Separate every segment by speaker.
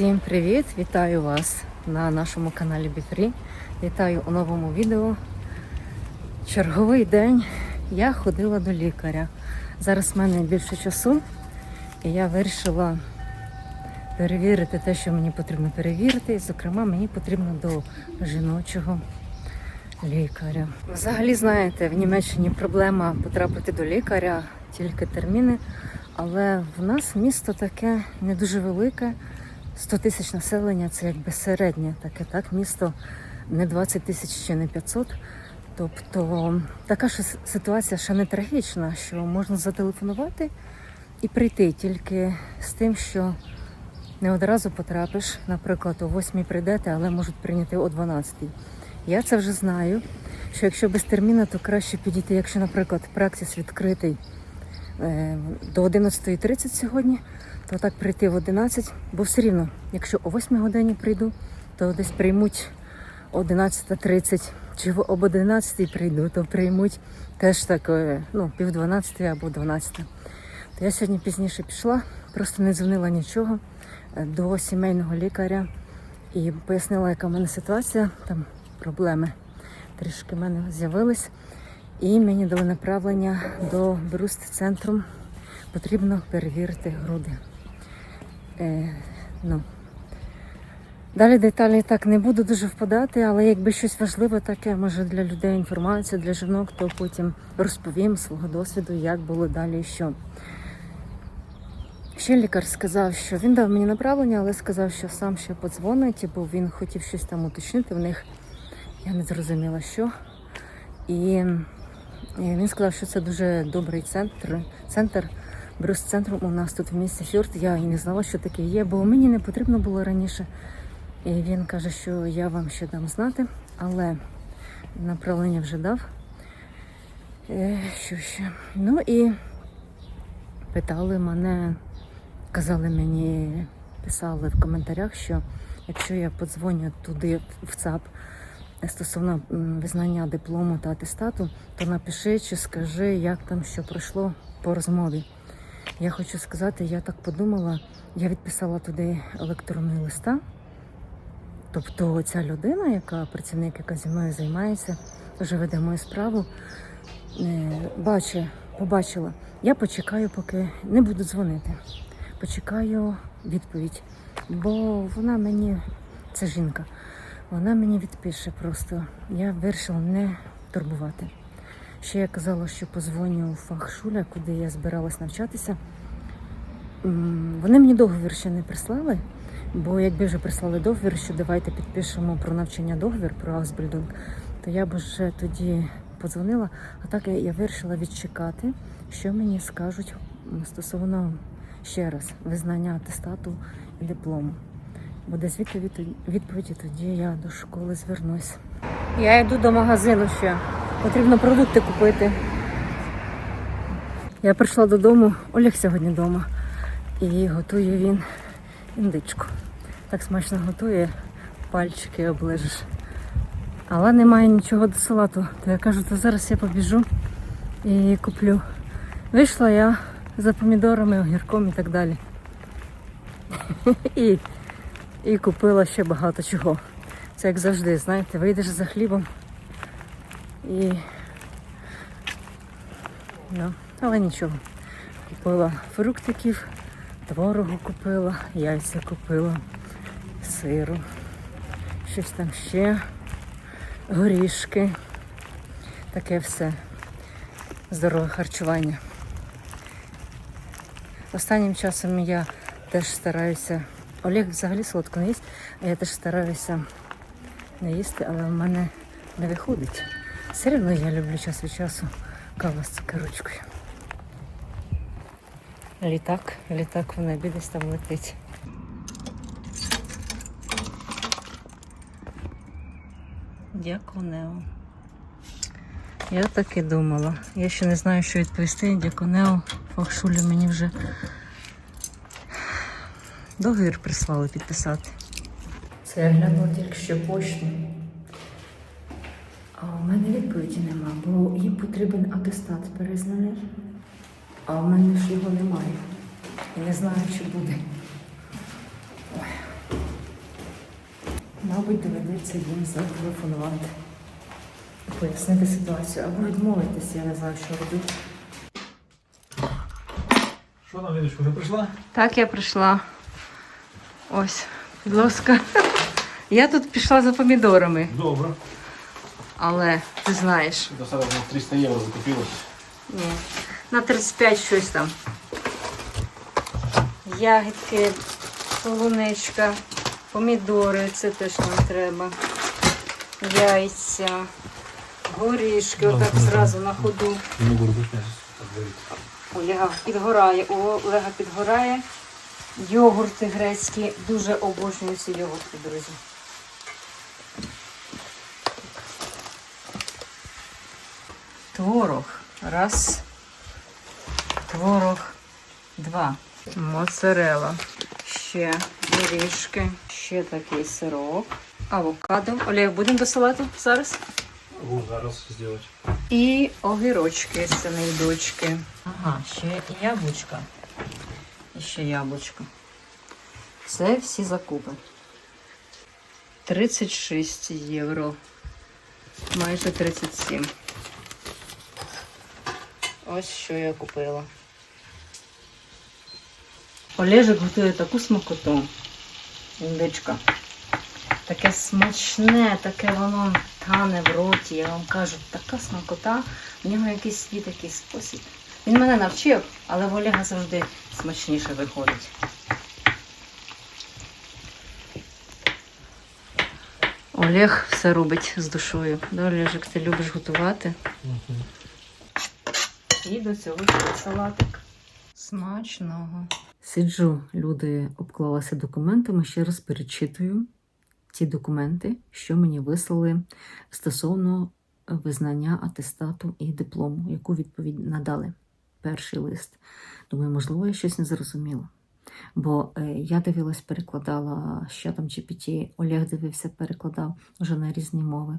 Speaker 1: Всім привіт! Вітаю вас на нашому каналі Біфрі. Вітаю у новому відео. Черговий день я ходила до лікаря. Зараз в мене більше часу, і я вирішила перевірити те, що мені потрібно перевірити. І, зокрема, мені потрібно до жіночого лікаря. Взагалі, знаєте, в Німеччині проблема потрапити до лікаря, тільки терміни. Але в нас місто таке не дуже велике. 100 тисяч населення це якби середнє таке, так, місто не 20 тисяч ще не 500. Тобто така ж ситуація ще не трагічна, що можна зателефонувати і прийти тільки з тим, що не одразу потрапиш, наприклад, о 8 прийдете, але можуть прийняти о 12. Я це вже знаю, що якщо без терміну, то краще підійти, якщо, наприклад, праксис відкритий до 11.30 сьогодні, то так прийти в 11, бо все рівно, якщо о 8 годині прийду, то десь приймуть 11.30, чи об 11 прийду, то приймуть теж так, е, ну, пів 12 або 12. То я сьогодні пізніше пішла, просто не дзвонила нічого е, до сімейного лікаря і пояснила, яка в мене ситуація, там проблеми трішки в мене з'явились. І мені дали направлення до Бруст-центру. Потрібно перевірити груди. Е, ну. Далі деталі так не буду дуже впадати, але якби щось важливе таке, може для людей інформація, для жінок, то потім розповім свого досвіду, як було далі і що. Ще лікар сказав, що він дав мені направлення, але сказав, що сам ще подзвонить, бо він хотів щось там уточнити в них. Я не зрозуміла, що. І він сказав, що це дуже добрий центр. Центр Брюс центром у нас тут в місті Фюрт. Я і не знала, що таке є, бо мені не потрібно було раніше. І він каже, що я вам ще дам знати, але направлення вже дав. Е, Що ще? Ну і питали мене, казали мені, писали в коментарях, що якщо я подзвоню туди в ЦАП стосовно визнання диплому та атестату, то напиши чи скажи, як там що пройшло по розмові. Я хочу сказати, я так подумала, я відписала туди електронний листа. Тобто ця людина, яка працівник, яка зі мною займається, вже веде мою справу, е, бачить, побачила. Я почекаю, поки не буду дзвонити. Почекаю відповідь. Бо вона мені, це жінка, вона мені відпише просто. Я вирішила не турбувати. Ще я казала, що позвоню в фахшуля, куди я збиралась навчатися. Вони мені договір ще не прислали, бо якби вже прислали договір, що давайте підпишемо про навчання договір про Ausbildung, то я б вже тоді подзвонила. А так я, я вирішила відчекати, що мені скажуть стосовно ще раз визнання атестату і диплому. Буде звідти від- відповіді, тоді я до школи звернусь. Я йду до магазину ще. Потрібно продукти купити. Я прийшла додому, Олег сьогодні вдома. І готує він індичку. Так смачно готує, пальчики оближеш. Але немає нічого до салату. То я кажу, то зараз я побіжу і куплю. Вийшла я за помідорами, огірком і так далі. І, і купила ще багато чого. Це як завжди, знаєте, вийдеш за хлібом і. Ну, але нічого. Купила фруктиків, творогу купила, яйця купила, сиру, щось там ще, горішки. Таке все. Здорове харчування. Останнім часом я теж стараюся. Олег взагалі солодко не їсть, а я теж стараюся не їсти, але в мене не виходить. Все одно я люблю час від часу каву з цукерочкою. Літак, літак в небі десь там летить. Дякунео. Я так і думала. Я ще не знаю, що відповісти. Дякунео. Фахшулю мені вже договір прислали підписати. Це я глянула тільки що почту. А у мене відповіді нема, бо їм потрібен атестат перезнаний. А в мене ж його немає. І не знаю, чи буде. Ой. Мабуть, доведеться їм зателефонувати, пояснити ситуацію або відмовитися, я не знаю, що робити.
Speaker 2: Що там, Лідочка, вже прийшла?
Speaker 1: Так, я прийшла. Ось, будь ласка. Я тут пішла за помідорами,
Speaker 2: Добре.
Speaker 1: але ти знаєш,
Speaker 2: До зараз на 300 євро закупилось.
Speaker 1: ні, на 35 щось там. Ягідки, полуничка, помідори, це теж нам треба. Яйця, горішки, отак зразу на ходу. Олега підгорає, у Олега підгорає. Йогурти грецькі. Дуже обожнюю ці йогурти, друзі. Творог. Раз. Творог. Два. Моцарела. Ще горішки. Ще такий сирок. Авокадо. Олег, будемо до салату зараз?
Speaker 2: Могу зараз зробити.
Speaker 1: І огірочки з дочки. Ага, ще яблучка. І ще яблучко. Це всі закупи. 36 євро. Майже 37. Ось що я купила. Олежик готує таку смакоту. Індичка. Таке смачне, таке воно тане в роті. Я вам кажу, така смакота. В нього якийсь свій такий спосіб. Він мене навчив, але в Олега завжди смачніше виходить. Олег все робить з душою. Да, Олежик, ти любиш готувати. І до цього салатик. Смачного. Сиджу, люди обклалися документами, ще раз перечитую ті документи, що мені вислали стосовно визнання атестату і диплому, яку відповідь надали. Перший лист. Думаю, можливо, я щось не зрозуміла. Бо е, я дивилась, перекладала, що там GPT, Олег дивився, перекладав вже на різні мови.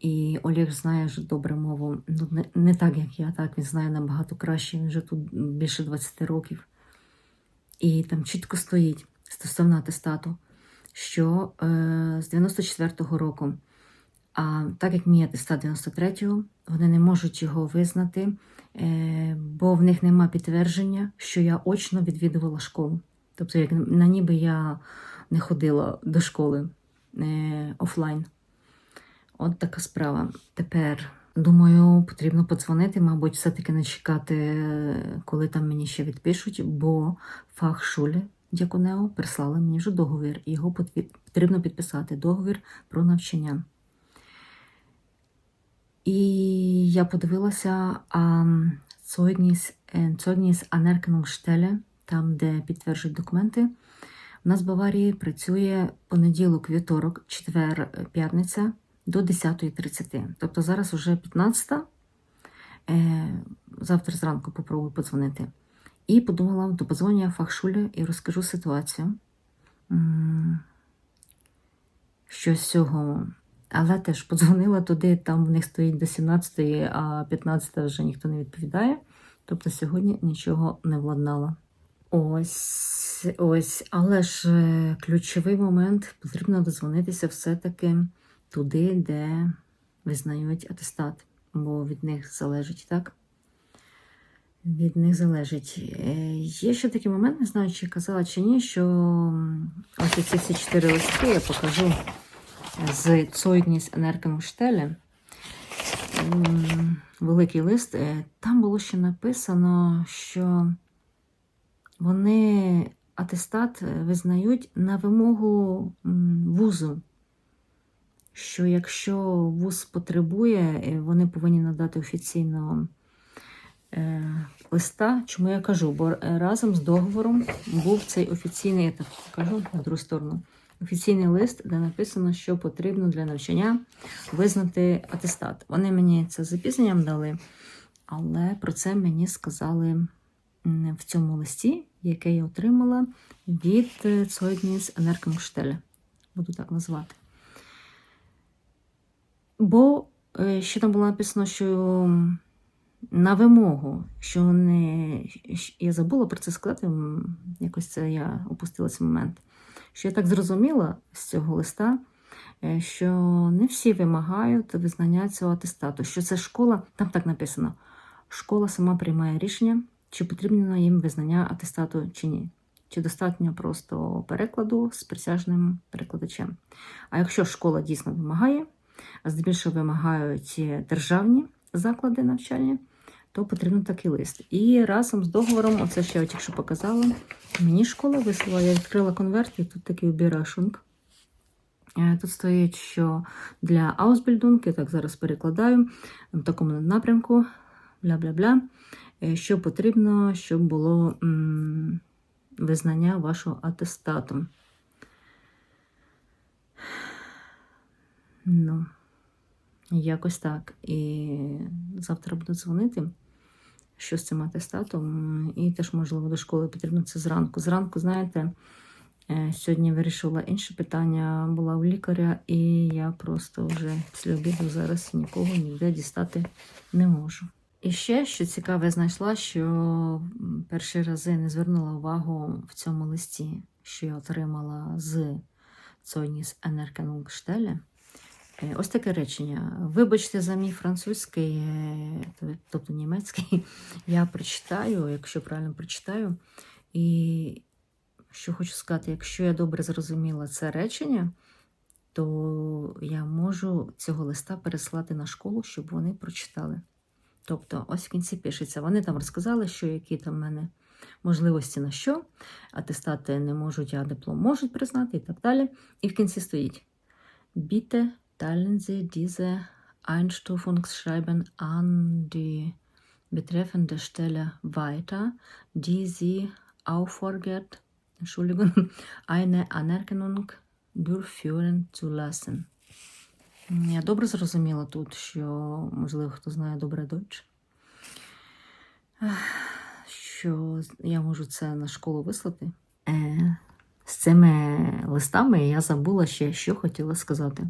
Speaker 1: І Олег знає ж добре мову. Ну, не, не так, як я, так він знає набагато краще. Він вже тут більше 20 років. І там чітко стоїть стосовно атестату, що е, з 94-го року, а так як мій атестат 93-го, вони не можуть його визнати, бо в них нема підтвердження, що я очно відвідувала школу. Тобто, як на ніби я не ходила до школи е, офлайн. От така справа. Тепер, думаю, потрібно подзвонити, мабуть, все-таки не чекати, е, коли там мені ще відпишуть, бо фахшулі Дяконео прислали мені вже договір, і його потрібно підписати договір про навчання. І я подивилася а, Zeugnis, е, там, де підтверджують документи. У нас в Баварії працює понеділок, вівторок, четвер, п'ятниця до 10.30. Тобто зараз вже 15. Е, завтра зранку попробую подзвонити. І подумала, до подзвоню я фахшулі і розкажу ситуацію. Що з цього. Але теж подзвонила туди, там в них стоїть до 17, а 15 вже ніхто не відповідає. Тобто сьогодні нічого не владнала. Ось, ось, але ж е, ключовий момент потрібно дозвонитися все-таки туди, де визнають атестат, бо від них залежить, так? Від них залежить. Е, Є ще такий момент, не знаю, чи казала чи ні, що ось ці всі чотири листки я покажу з Enerkenstelle. М, Великий лист. Е, Там було ще написано, що вони атестат е, визнають на вимогу вузу. Що якщо вуз потребує, е, вони повинні надати офіційно е, листа. Чому я кажу? Бо разом з договором був цей офіційний, я так покажу на другу сторону. Офіційний лист, де написано, що потрібно для навчання визнати атестат. Вони мені це запізненням дали, але про це мені сказали в цьому листі, яке я отримала від е, Zeugnis Enerkenstelle. Буду так назвати. Бо е, ще там було написано, що на вимогу, що вони. Я забула про це сказати, якось це я опустила цей момент. Що я так зрозуміла з цього листа, е, що не всі вимагають визнання цього атестату, що це школа, там так написано: школа сама приймає рішення, чи потрібно їм визнання атестату чи ні. Чи достатньо просто перекладу з присяжним перекладачем. А якщо школа дійсно вимагає, а здебільшого вимагають державні заклади навчальні, то потрібен такий лист. І разом з договором, оце ще я тільки що показала, мені школа вислала, я відкрила конверт, і тут такий убірашунг. Е, Тут стоїть, що для Ausbildung, я так зараз перекладаю, в такому напрямку, бля-бля-бля, е, що потрібно, щоб було м, визнання вашого атестату. Ну, якось так. І завтра буду дзвонити, що з цим атестатом. І теж, можливо, до школи потрібно це зранку. Зранку, знаєте, е, сьогодні вирішила інше питання, була у лікаря, і я просто вже після обіду зараз нікого ніде дістати не можу. І ще, що цікаве, знайшла, що перші рази не звернула увагу в цьому листі, що я отримала з Цойніс Енеркенунгштеле. Е, Ось таке речення. Вибачте за мій французький, е, тобто німецький, я прочитаю, якщо правильно прочитаю. І що хочу сказати, якщо я добре зрозуміла це речення, то я можу цього листа переслати на школу, щоб вони прочитали. Тобто, ось в кінці пишеться. Вони там розказали, що які там в мене можливості на що, атестати не можуть, а диплом можуть признати і так далі. І в кінці стоїть. Bitte teilen Sie diese Einstufungsschreiben an die betreffende Stelle weiter, die Sie auffordert, Entschuldigung, eine Anerkennung durchführen zu lassen. Я добре зрозуміла тут, що, можливо, хто знає добре дойч, що я можу це на школу вислати. Е, з цими листами я забула ще, що хотіла сказати.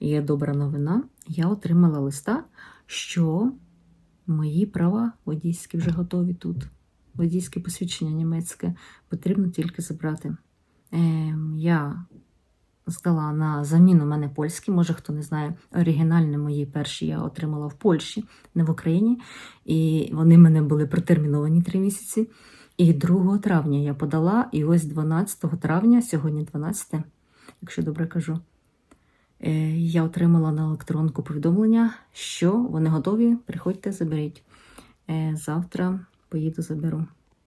Speaker 1: Є добра новина. Я отримала листа, що мої права водійські вже готові тут. Водійське посвідчення німецьке потрібно тільки забрати. Ем, я здала на заміну мене польські. Може, хто не знає, оригінальні мої перші я отримала в Польщі, не в Україні. І вони мене були протерміновані три місяці. І 2 травня я подала, і ось 12 травня, сьогодні 12, якщо добре кажу, е, я отримала на електронку повідомлення, що вони готові, приходьте, заберіть. Е, Завтра поїду, заберу.